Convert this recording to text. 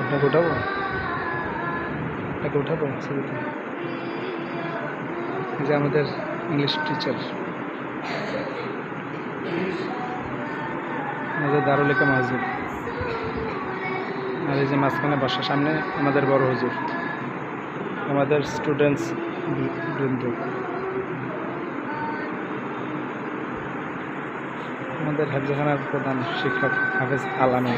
আপনাকে উঠাবো? আপনাকে উঠাবো ছবিতে যে আমাদের ইংলিশ টিচার আমাদের দারুলেখা মাহজুর আর এই যে মাঝখানে বসা, সামনে আমাদের বড় হুজুর। আমাদের স্টুডেন্টস বৃন্দ। আমাদের হাজিখানার প্রধান শিক্ষক হাফেজ আলামী